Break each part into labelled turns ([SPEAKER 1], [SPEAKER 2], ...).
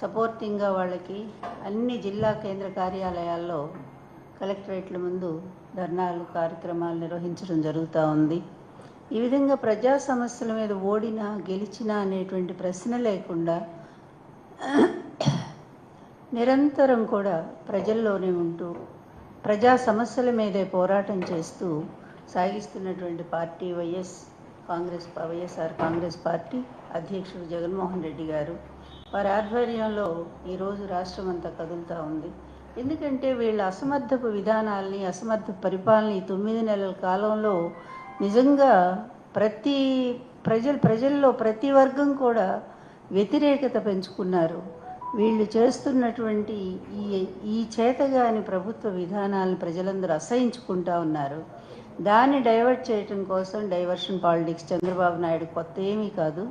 [SPEAKER 1] సపోర్టింగ్గా వాళ్ళకి అన్ని జిల్లా కేంద్ర కార్యాలయాల్లో కలెక్టరేట్ల ముందు ధర్నాలు కార్యక్రమాలు నిర్వహించడం జరుగుతూ ఉంది. ఈ విధంగా ప్రజా సమస్యల మీద ఓడినా గెలిచినా అనేటువంటి ప్రశ్న లేకుండా నిరంతరం కూడా ప్రజల్లోనే ఉంటూ ప్రజా సమస్యల మీదే పోరాటం చేస్తూ సాగిస్తున్నటువంటి party YS Congress YSR Congress party అధ్యక్షుడు జగన్మోహన్ రెడ్డి గారు వారి ఆధ్వర్యంలో ఈరోజు రాష్ట్రం అంతా కదులుతూ ఉంది. ఎందుకంటే వీళ్ళ అసమర్థపు విధానాల్ని అసమర్థ పరిపాలన తొమ్మిది నెలల కాలంలో నిజంగా ప్రతి ప్రజలు ప్రజల్లో ప్రతి వర్గం కూడా వ్యతిరేకత పెంచుకున్నారు. వీళ్ళు చేస్తున్నటువంటి ఈ ఈ చేతగాని ప్రభుత్వ విధానాలను ప్రజలందరూ అసహించుకుంటా ఉన్నారు. దాన్ని డైవర్ట్ చేయటం కోసం డైవర్షన్ పాలిటిక్స్ చంద్రబాబు నాయుడు కొత్త ఏమీ కాదు.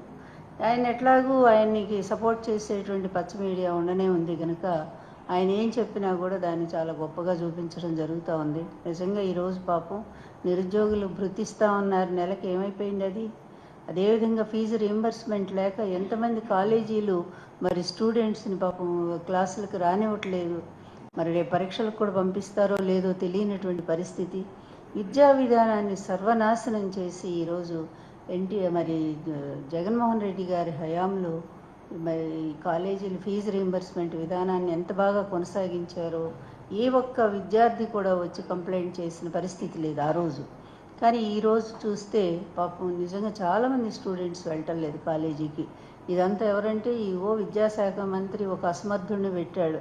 [SPEAKER 1] ఆయన ఎట్లాగూ ఆయనకి సపోర్ట్ చేసేటువంటి పచ్చ మీడియా ఉండనే ఉంది కనుక ఆయన ఏం చెప్పినా కూడా దాన్ని చాలా గొప్పగా చూపించడం జరుగుతూ ఉంది. నిజంగా ఈరోజు పాపం నిరుద్యోగులు భృతిస్తూ ఉన్నారు. నెలకి ఏమైపోయింది అది? అదేవిధంగా ఫీజు రీంబర్స్మెంట్ లేక ఎంతమంది కాలేజీలు మరి స్టూడెంట్స్ని పాపం క్లాసులకు రానివ్వట్లేదు. మరి రేపు పరీక్షలకు కూడా పంపిస్తారో లేదో తెలియనటువంటి పరిస్థితి. విద్యా విధానాన్ని సర్వనాశనం చేసి ఈరోజు ఎన్టీ మరి జగన్మోహన్ రెడ్డి గారి హయాంలో మరి కాలేజీలు ఫీజు రీంబర్స్మెంట్ విధానాన్ని ఎంత బాగా కొనసాగించారో ఏ ఒక్క విద్యార్థి కూడా వచ్చి కంప్లైంట్ చేసిన పరిస్థితి లేదు ఆ రోజు. కానీ ఈరోజు చూస్తే పాపం నిజంగా చాలామంది స్టూడెంట్స్ వెళ్ళటం లేదు కాలేజీకి. ఇదంతా ఎవరంటే ఈ ఓ విద్యాశాఖ మంత్రి ఒక అసమర్థుడిని పెట్టాడు.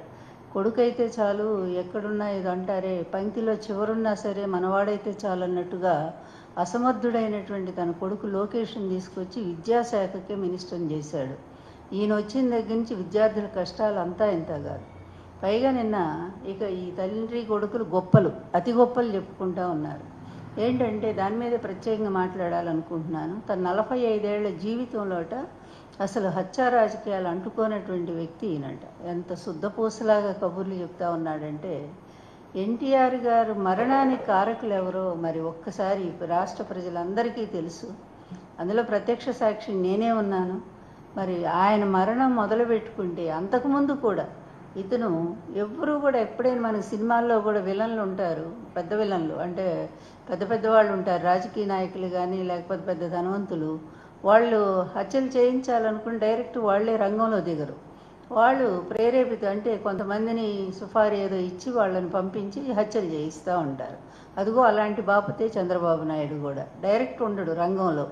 [SPEAKER 1] కొడుకైతే చాలు ఎక్కడున్నా ఇది అంటారే పంక్తిలో చివరున్నా సరే మనవాడైతే చాలు అన్నట్టుగా అసమర్థుడైనటువంటి తన కొడుకు లోకేష్ని తీసుకొచ్చి విద్యాశాఖకే మినిస్టర్ని చేశాడు. ఈయన వచ్చిన దగ్గర నుంచి విద్యార్థుల కష్టాలు అంతా ఇంత కాదు. పైగా నిన్న ఇక ఈ తండ్రి కొడుకులు గొప్పలు అతి గొప్పలు చెప్పుకుంటా ఉన్నారు. ఏంటంటే దాని మీద ప్రత్యేకంగా మాట్లాడాలనుకుంటున్నాను. తన నలభై ఐదేళ్ళ జీవితంలోట అసలు హత్యా రాజకీయాలు అంటుకోనటువంటి వ్యక్తి ఈయనట. ఎంత శుద్ధపూసలాగా కబుర్లు చెప్తా ఉన్నాడంటే ఎన్టీఆర్ గారు మరణానికి కారకులు ఎవరో మరి ఒక్కసారి రాష్ట్ర ప్రజలందరికీ తెలుసు. అందులో ప్రత్యక్ష సాక్షి నేనే ఉన్నాను. మరి ఆయన మరణం మొదలు పెట్టుకుంటే అంతకుముందు కూడా ఇతను ఎవ్వరూ కూడా ఎప్పుడైనా మన సినిమాల్లో కూడా విలన్లు ఉంటారు పెద్ద విలన్లు. అంటే పెద్ద పెద్ద వాళ్ళు ఉంటారు రాజకీయ నాయకులు కానీ లేకపోతే పెద్ద ధనవంతులు. వాళ్ళు హత్యలు చేయించాలనుకుని డైరెక్ట్ వాళ్ళే రంగంలో దిగరు. వాళ్ళు ప్రేరేపిత అంటే కొంతమందిని సుఫారీ ఏదో ఇచ్చి వాళ్ళని పంపించి హత్యలు చేయిస్తూ ఉంటారు. అదిగో అలాంటి బాపతే చంద్రబాబు నాయుడు కూడా. డైరెక్ట్ ఉండడు రంగంలో.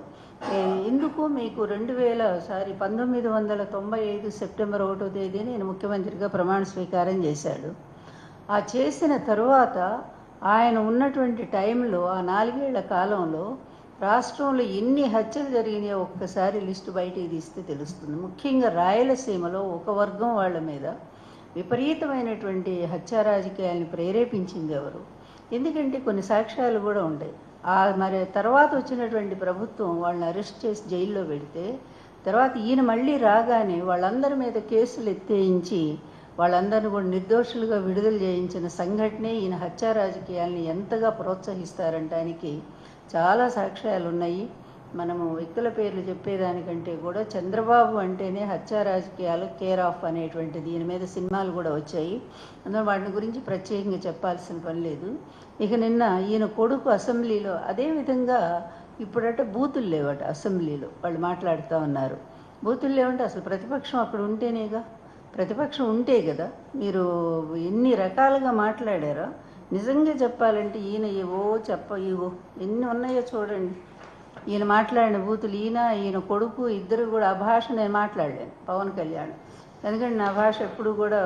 [SPEAKER 1] ఎందుకు మీకు రెండు వేల సారీ పంతొమ్మిది వందల తొంభై ఐదు సెప్టెంబర్ ఒకటో తేదీ నేను ముఖ్యమంత్రిగా ప్రమాణ స్వీకారం చేశాడు. ఆ చేసిన తరువాత ఆయన ఉన్నటువంటి టైంలో ఆ నాలుగేళ్ళ కాలంలో రాష్ట్రంలో ఎన్ని హత్యలు జరిగినాయో ఒక్కసారి లిస్టు బయటికి తీస్తే తెలుస్తుంది. ముఖ్యంగా రాయలసీమలో ఒక వర్గం వాళ్ళ మీద విపరీతమైనటువంటి హత్యా రాజకీయాలను ప్రేరేపించింది ఎవరు? ఎందుకంటే కొన్ని సాక్ష్యాలు కూడా ఉంటాయి. ఆ మరి తర్వాత వచ్చినటువంటి ప్రభుత్వం వాళ్ళని అరెస్ట్ చేసి జైల్లో పెడితే తర్వాత ఈయన మళ్ళీ రాగానే వాళ్ళందరి మీద కేసులు ఎత్తేయించి వాళ్ళందరిని కూడా నిర్దోషులుగా విడుదల చేయించిన సంఘటనే ఈయన హత్యా రాజకీయాల్ని ఎంతగా ప్రోత్సహిస్తారంటానికి చాలా సాక్ష్యాలు ఉన్నాయి మనము వ్యక్తుల పేర్లు చెప్పేదానికంటే కూడా చంద్రబాబు అంటేనే హత్యా రాజకీయాలు కేర్ ఆఫ్ అనేటువంటి దీని మీద సినిమాలు కూడా వచ్చాయి. అందులో వాటిని గురించి ప్రత్యేకంగా చెప్పాల్సిన పని లేదు. ఇక నిన్న ఈయన కొడుకు అసెంబ్లీలో అదేవిధంగా ఇప్పుడట బూతులు లేవట అసెంబ్లీలో వాళ్ళు మాట్లాడుతూ ఉన్నారు. బూతులు లేవంటే అసలు ప్రతిపక్షం అక్కడ ఉంటేనేగా? ప్రతిపక్షం ఉంటే కదా? మీరు ఎన్ని రకాలుగా మాట్లాడారో నిజంగా చెప్పాలంటే ఈయన ఏవో చెప్ప ఇవో ఎన్ని ఉన్నాయో చూడండి. ఈయన మాట్లాడిన బూతులు ఈయన ఈయన కొడుకు ఇద్దరు కూడా ఆ భాష నేను మాట్లాడలేను పవన్ కళ్యాణ్. ఎందుకంటే నా భాష ఎప్పుడు కూడా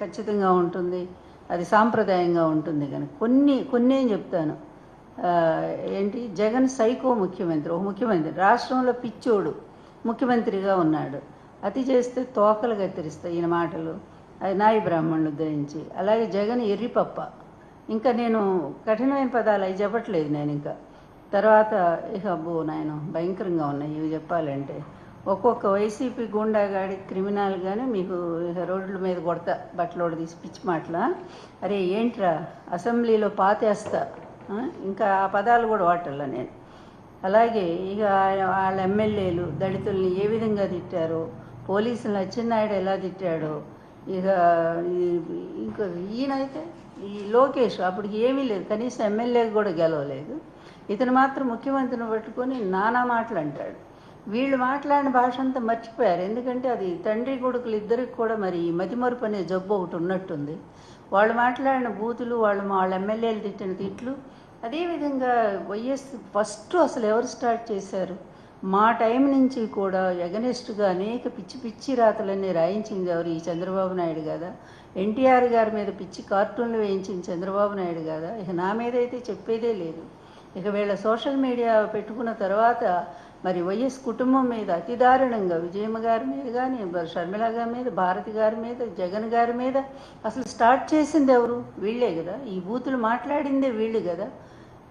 [SPEAKER 1] ఖచ్చితంగా ఉంటుంది అది సాంప్రదాయంగా ఉంటుంది కానీ కొన్ని కొన్ని ఏం చెప్తాను. ఏంటి? జగన్ సైకో ముఖ్యమంత్రి ఒక ముఖ్యమంత్రి. రాష్ట్రంలో పిచ్చోడు ముఖ్యమంత్రిగా ఉన్నాడు. అతి చేస్తే తోకలు కత్తిరిస్తాయి ఈయన మాటలు. అది నాయి బ్రాహ్మణులు ఉద్ధరించి. అలాగే జగన్ ఎర్రిపప్ప. ఇంకా నేను కఠినమైన పదాలు అవి చెప్పట్లేదు నేను ఇంకా. తర్వాత ఇక అబ్బో నాయన భయంకరంగా ఉన్నాయి ఇవి చెప్పాలంటే. ఒక్కొక్క వైసీపీ గుండాగాడి క్రిమినల్ కానీ మీకు ఇక రోడ్ల మీద కొడతా బట్టలోడు తీసి పిచ్చి మాటల. అరే ఏంట్రా అసెంబ్లీలో పాతేస్తా. ఇంకా ఆ పదాలు కూడా వాటల్లా నేను. అలాగే ఇక వాళ్ళ ఎమ్మెల్యేలు దళితుల్ని ఏ విధంగా తిట్టారో? పోలీసులు అచ్చెన్నాయుడు ఎలా తిట్టాడో? ఇక ఇంకా ఈయనైతే ఈ లోకేష్ అప్పటికి ఏమీ లేదు. కనీసం ఎమ్మెల్యే కూడా గెలవలేదు. ఇతను మాత్రం ముఖ్యమంత్రిని పట్టుకొని నానా మాటలు అంటాడు. వీళ్ళు మాట్లాడిన భాష అంతా మర్చిపోయారు. ఎందుకంటే అది తండ్రి కొడుకులు ఇద్దరికి కూడా మరి మతిమరుపు అనే జబ్బు ఒకటి ఉన్నట్టుంది. వాళ్ళు మాట్లాడిన బూతులు వాళ్ళు వాళ్ళ ఎమ్మెల్యేలు తిట్టిన తిట్లు. అదేవిధంగా వైఎస్ ఫస్ట్ అసలు ఎవరు స్టార్ట్ చేశారు? మా టైం నుంచి కూడా ఎగనెస్ట్గా అనేక పిచ్చి పిచ్చి రాతలన్నీ రాయించింది ఎవరు? ఈ చంద్రబాబు నాయుడు కదా. ఎన్టీఆర్ గారి మీద పిచ్చి కార్టూన్లు వేయించింది చంద్రబాబు నాయుడు కదా ఇక నా మీద అయితే చెప్పేదే లేదు. ఇక వీళ్ళ సోషల్ మీడియా పెట్టుకున్న తర్వాత మరి వైఎస్ కుటుంబం మీద అతి దారుణంగా విజయమ్మ గారి మీద కానీ షర్మిల గారి మీద భారతి గారి మీద జగన్ గారి మీద అసలు స్టార్ట్ చేసింది ఎవరు? వీళ్ళే కదా. ఈ బూతులు మాట్లాడిందే వీళ్ళు కదా.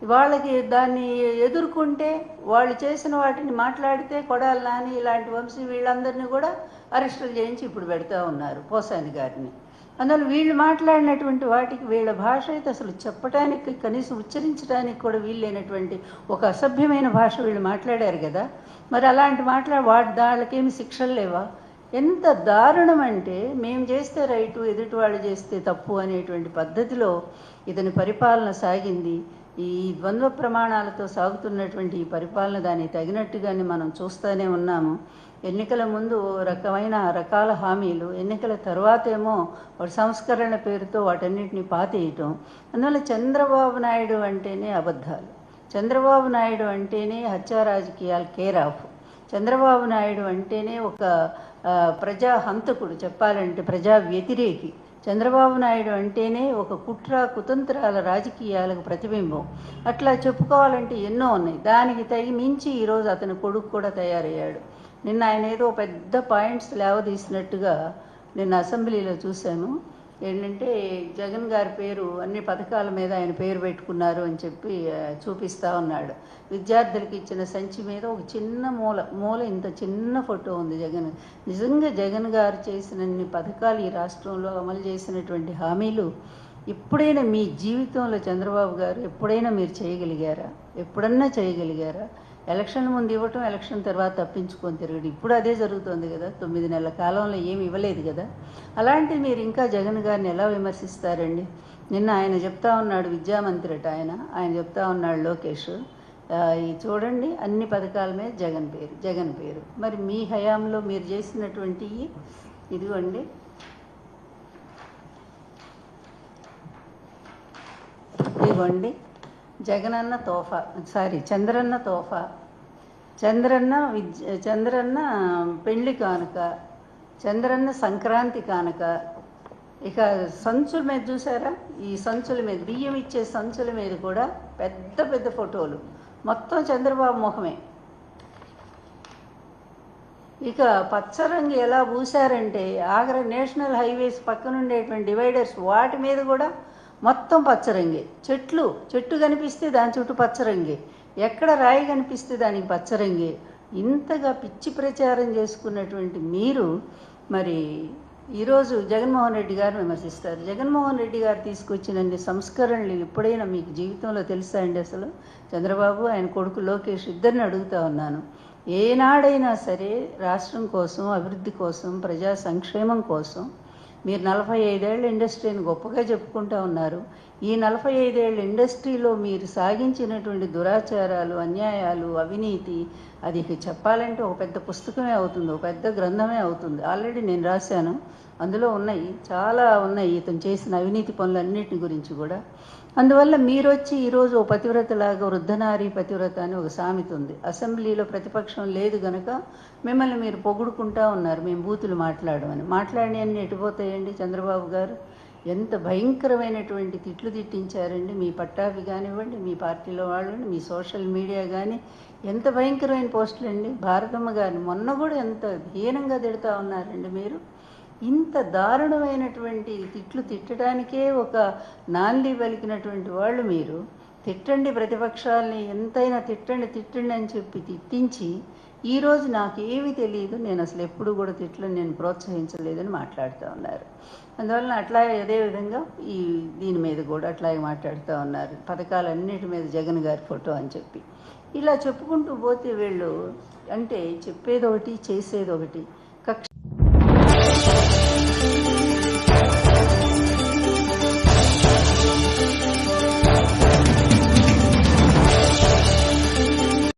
[SPEAKER 1] వాళ్ళకి దాన్ని ఎదుర్కొంటే వాళ్ళు చేసిన వాటిని మాట్లాడితే కొడాలి నాని ఇలాంటి వంశీ వీళ్ళందరినీ కూడా అరెస్టులు చేయించి ఇప్పుడు పెడతా ఉన్నారు పోసాని గారిని. అందువల్ల వీళ్ళు మాట్లాడినటువంటి వాటికి వీళ్ళ భాష అయితే అసలు చెప్పడానికి కనీసం ఉచ్చరించడానికి కూడా వీళ్ళైనటువంటి ఒక అసభ్యమైన భాష వీళ్ళు మాట్లాడారు కదా. మరి అలాంటి మాట్లాడి వాటి దాళ్ళకేమి శిక్షలు లేవా? ఎంత దారుణం అంటే మేము చేస్తే రైటు ఎదుటి వాళ్ళు చేస్తే తప్పు అనేటువంటి పద్ధతిలో ఇతని పరిపాలన సాగింది. ఈ ద్వంద్వ ప్రమాణాలతో సాగుతున్నటువంటి ఈ పరిపాలన దాన్ని తగినట్టుగానే మనం చూస్తూనే ఉన్నాము. ఎన్నికల ముందు రకమైన రకాల హామీలు ఎన్నికల తర్వాత ఏమో వాటి సంస్కరణ పేరుతో వాటన్నిటిని పాతేయటం. అందువల్ల చంద్రబాబు నాయుడు అంటేనే అబద్ధాలు. చంద్రబాబు నాయుడు అంటేనే హత్యా రాజకీయాలు కేర్ ఆఫ్. చంద్రబాబు నాయుడు అంటేనే ఒక ప్రజా హంతకుడు చెప్పాలంటే ప్రజా వ్యతిరేకి. చంద్రబాబు నాయుడు అంటేనే ఒక కుట్ర కుతంత్రాల రాజకీయాలకు ప్రతిబింబం. అట్లా చెప్పుకోవాలంటే ఎన్నో ఉన్నాయి. దానికి తగి మించి ఈరోజు అతని కొడుకు కూడా తయారయ్యాడు. నిన్న ఆయన ఏదో పెద్ద పాయింట్స్ లేవదీసినట్టుగా నిన్న అసెంబ్లీలో చూశాను. ఏంటంటే జగన్ గారి పేరు అన్ని పథకాల మీద ఆయన పేరు పెట్టుకున్నారు అని చెప్పి చూపిస్తూ చూపిస్తా ఉన్నాడు. విద్యార్థులకు ఇచ్చిన సంచి మీద ఒక చిన్న మూల మూల ఇంత చిన్న ఫోటో ఉంది జగన్. నిజంగా జగన్ గారు చేసినన్ని పథకాలు ఈ రాష్ట్రంలో అమలు చేసినటువంటి హామీలు ఎప్పుడైనా మీ జీవితంలో చంద్రబాబు గారు ఎప్పుడైనా మీరు చేయగలిగారా? ఎప్పుడన్నా చేయగలిగారా? ఎలక్షన్ ముందు ఇవ్వటం ఎలక్షన్ తర్వాత తప్పించుకొని తిరగడం. ఇప్పుడు అదే జరుగుతోంది కదా. తొమ్మిది నెలల కాలంలో ఏమి ఇవ్వలేదు కదా. అలాంటి మీరు ఇంకా జగన్ గారిని ఎలా విమర్శిస్తారండి? నిన్న ఆయన చెప్తా ఉన్నాడు విద్యామంత్రి ఆయన. ఆయన చెప్తా ఉన్నాడు లోకేష్. ఈ చూడండి అన్ని పథకాల మీద జగన్ పేరు జగన్ పేరు. మరి మీ హయాంలో మీరు చేసినటువంటి ఇదిగోండి. ఇదిగోండి. జగనన్న తోఫా సారీ చంద్రన్న తోఫా. చంద్రన్న విద్య చంద్రన్న పెళ్ళి కానుక చంద్రన్న సంక్రాంతి కానుక. ఇక సంచుల మీద చూసారా? ఈ సంచుల మీద బియ్యం ఇచ్చే సంచుల మీద కూడా పెద్ద పెద్ద ఫోటోలు. మొత్తం చంద్రబాబు ముఖమే ఇక పచ్చరంగు ఎలా పూసారంటే ఆగ్రా నేషనల్ హైవేస్ పక్కన ఉండేటువంటి డివైడర్స్ వాటి మీద కూడా మొత్తం పచ్చరంగే. చెట్లు చెట్టు కనిపిస్తే దాని చుట్టూ పచ్చరంగే. ఎక్కడ రాయి కనిపిస్తే దానికి పచ్చరంగే. ఇంతగా పిచ్చి ప్రచారం చేసుకున్నటువంటి మీరు మరి ఈరోజు జగన్మోహన్ రెడ్డి గారు విమర్శిస్తారు. జగన్మోహన్ రెడ్డి గారు తీసుకొచ్చినన్ని సంస్కరణలు ఎప్పుడైనా మీకు జీవితంలో తెలుసా అండి అసలు? చంద్రబాబు ఆయన కొడుకు లోకేష్ ఇద్దరిని అడుగుతా ఉన్నాను. ఏనాడైనా సరే రాష్ట్రం కోసం అభివృద్ధి కోసం ప్రజా సంక్షేమం కోసం మీరు నలభై ఐదేళ్ళ ఇండస్ట్రీని గొప్పగా చెప్పుకుంటూ ఉన్నారు. ఈ నలభై ఐదేళ్ళ ఇండస్ట్రీలో మీరు సాగించినటువంటి దురాచారాలు అన్యాయాలు అవినీతి అది చెప్పాలంటే ఒక పెద్ద పుస్తకమే అవుతుంది ఒక పెద్ద గ్రంథమే అవుతుంది. ఆల్రెడీ నేను రాశాను. అందులో ఉన్నాయి చాలా ఉన్నాయి ఇతను చేసిన అవినీతి పనులన్నింటి గురించి కూడా. అందువల్ల మీరు వచ్చి ఈరోజు ఓ పతివ్రతలాగా వృద్ధనారి పతివ్రత అని ఒక సామెత ఉంది. అసెంబ్లీలో ప్రతిపక్షం లేదు గనక మిమ్మల్ని మీరు పొగుడుకుంటా ఉన్నారు. మేము బూతులు మాట్లాడమని. మాట్లాడి అన్ని ఎటుపోతాయండి చంద్రబాబు గారు? ఎంత భయంకరమైనటువంటి తిట్లు తిట్టించారండి. మీ పట్టాభి కానివ్వండి మీ పార్టీలో వాళ్ళు మీ సోషల్ మీడియా కానీ ఎంత భయంకరమైన పోస్టులు అండి భారతమ్మ గారిని మొన్న కూడా ఎంత హీనంగా తిడతా ఉన్నారండి మీరు? ఇంత దారుణమైనటువంటి తిట్లు తిట్టడానికే ఒక నాంది పలికినటువంటి వాళ్ళు మీరు. తిట్టండి ప్రతిపక్షాలని ఎంతైనా తిట్టండి తిట్టండి అని చెప్పి తిట్టించి ఈరోజు నాకు ఏమీ తెలియదు నేను అసలు ఎప్పుడు కూడా తిట్లను నేను ప్రోత్సహించలేదని మాట్లాడుతూ ఉన్నారు. అందువలన అట్లాగే అదేవిధంగా ఈ దీని మీద కూడా అట్లాగే మాట్లాడుతూ ఉన్నారు. పథకాలన్నిటి మీద జగన్ గారి ఫోటో అని చెప్పి. ఇలా చెప్పుకుంటూ పోతే వీళ్ళు అంటే చెప్పేది ఒకటి చేసేది ఒకటి